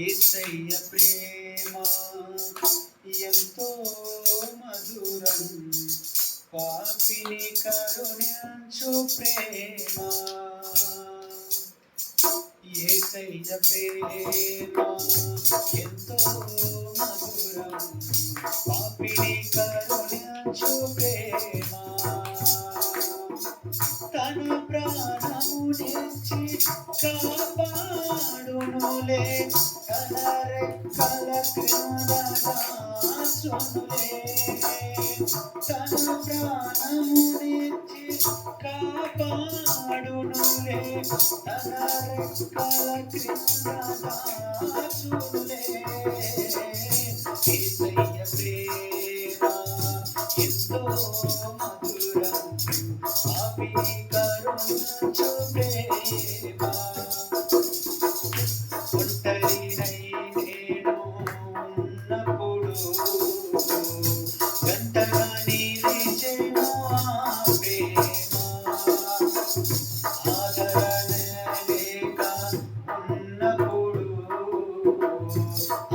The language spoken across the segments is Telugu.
ఏసయ్య ప్రేమ ఎంతో మధురం పాపిని కరుణించు ప్రేమ ఏసయ్య ప్రేమ ఎంతో కాపాడునులే తన రెక్కల క్రింద దాచునులే తన ప్రాణమునిచ్చి కాపాడునులే. తన రెక్కల క్రింద దాచునులే ఏసయ్య ప్రేమ ఎంతో మధురం పాపిని కరుణించు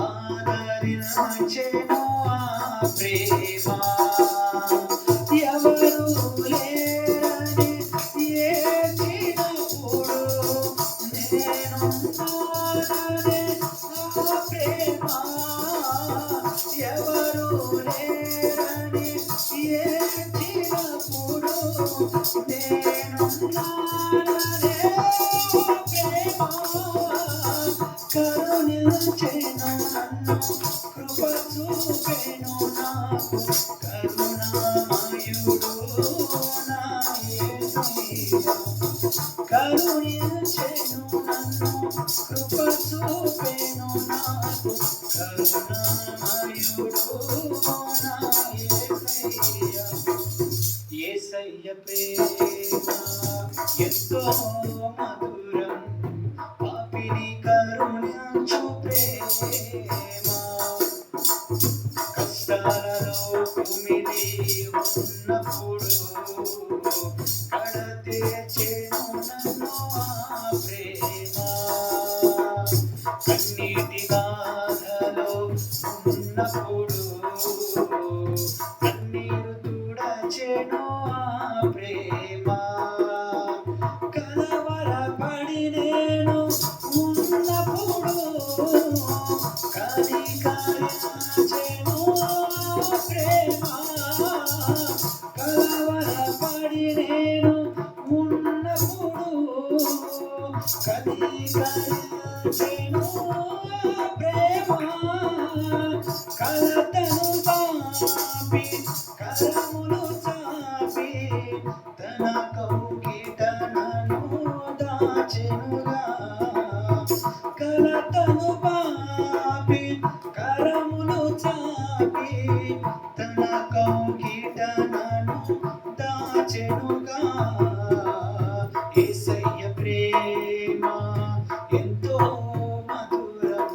ఆదరించెను ఆ ప్రేమ. ఎవరు లేరని ఏడ్చినప్పుడు నేనున్నాననే ఆ ప్రేమ ఎవరు లేరని ఏడ్చినప్పుడు కరుణించెను నన్ను కృప చూపెను నాకు కరుణామయుడు నా యేసయ్య కరుణించెను నన్ను కృప చూపెను నాకు కరుణామయుడు నా యేసయ్య ప్రేమ ఎంతో కన్నీరు తుడచెను ఆ ప్రేమ. కలవరపడి నేను ఉన్నప్పుడు కనికరించెను ప్రేమ. కలవరపడి నేను ఉన్నప్పుడు కది ప్రేమ చాపి తన కౌకిటనను దాచెనుగా కలతను పాపి కరములు చాపి తన కౌకిటనను దాచెనుగా ఏసయ్య ప్రేమ ఎంతో మధురం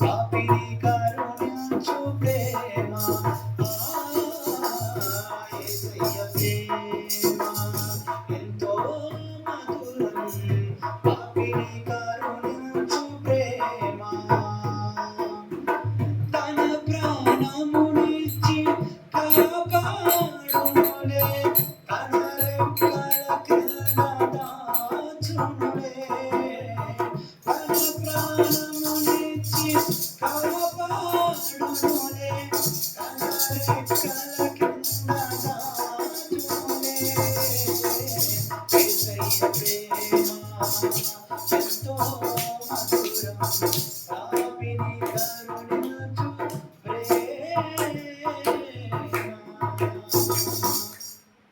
పాపిని కరుణించు ప్రేమ. మధురం Sara.